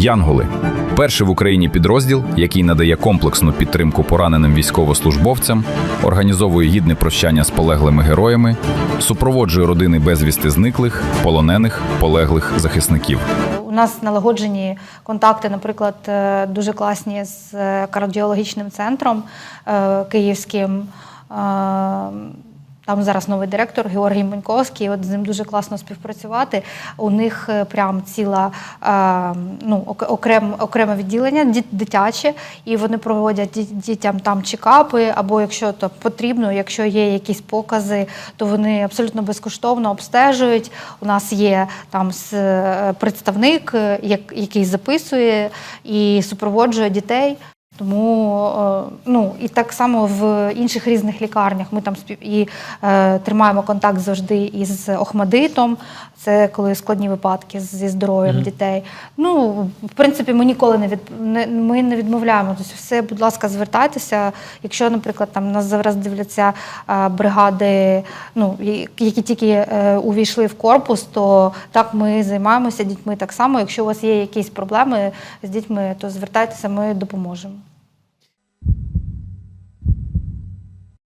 Янголи перший в Україні підрозділ, який надає комплексну підтримку пораненим військовослужбовцям, організовує гідне прощання з полеглими героями, супроводжує родини безвісти зниклих, полонених, полеглих захисників. У нас налагоджені контакти, наприклад, е, дуже класні з е, кардіологічним центром е, київським. Там зараз новий директор Георгій Маньковський. От з ним дуже класно співпрацювати. У них е, прям ціла е, ну, окрем, окреме відділення дитяче, і вони проводять ді- дітям там чекапи, або якщо то потрібно, якщо є якісь покази, то вони абсолютно безкоштовно обстежують. У нас є там е, представник, як- який записує і супроводжує дітей. Тому е, ну і так само в інших різних лікарнях ми там і е, тримаємо контакт завжди із Охмадитом. Це коли складні випадки зі здоров'ям дітей. Ну, в принципі, ми ніколи не від не, ми не відмовляємо. Тобто, все, будь ласка, звертайтеся. Якщо, наприклад, там нас зараз дивляться е, бригади, ну які тільки е, увійшли в корпус, то так ми займаємося дітьми так само. Якщо у вас є якісь проблеми з дітьми, то звертайтеся, ми допоможемо.